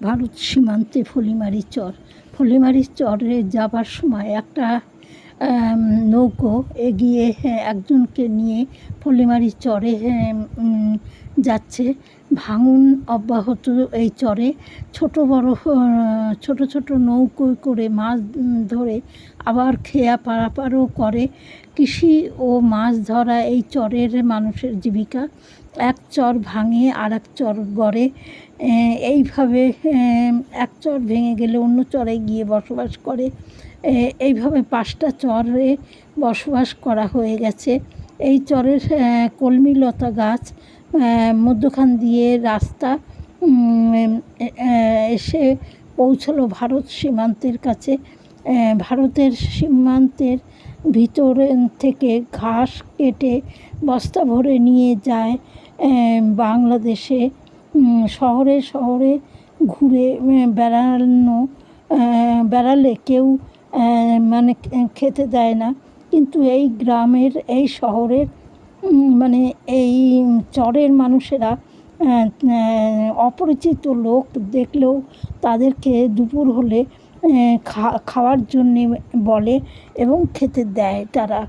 ভারত সীমান্তে ফলিমারির চর। ফলিমারির চরে যাবার সময় একটা নৌকো এগিয়ে হ্যাঁ, একজনকে নিয়ে ফলিমারির চরে হ্যাঁ, যাচ্ছে। ভাঙন অব্যাহত এই চরে। ছোট বড় ছোট ছোট নৌকোয় করে মাছ ধরে আবার খেয়া পারাপারও করে। কৃষি ও মাছ ধরা এই চরের মানুষের জীবিকা। এক চর ভাঙে আর এক চর গড়ে। এইভাবে এক চর ভেঙে গেলে অন্য চরে গিয়ে বসবাস করে। এইভাবে পাঁচটা চরে বসবাস করা হয়ে গেছে। এই চরের কলমিলতা গাছ মধ্যখান দিয়ে রাস্তা এসে পৌঁছলো ভারত সীমান্তের কাছে। ভারতের সীমান্তের ভিতর থেকে ঘাস কেটে বস্তা ভরে নিয়ে যায় বাংলাদেশে। শহরে শহরে ঘুরে বেড়ানো বেড়ালে কেউ মানে খেতে দেয় না। কিন্তু এই গ্রামের, এই শহরের মানে এই চরের মানুষেরা অপরিচিত লোক দেখলেও তাদেরকে দুপুর হলে খাওয়ার জন্যে বলে এবং খেতে দেয় তারা।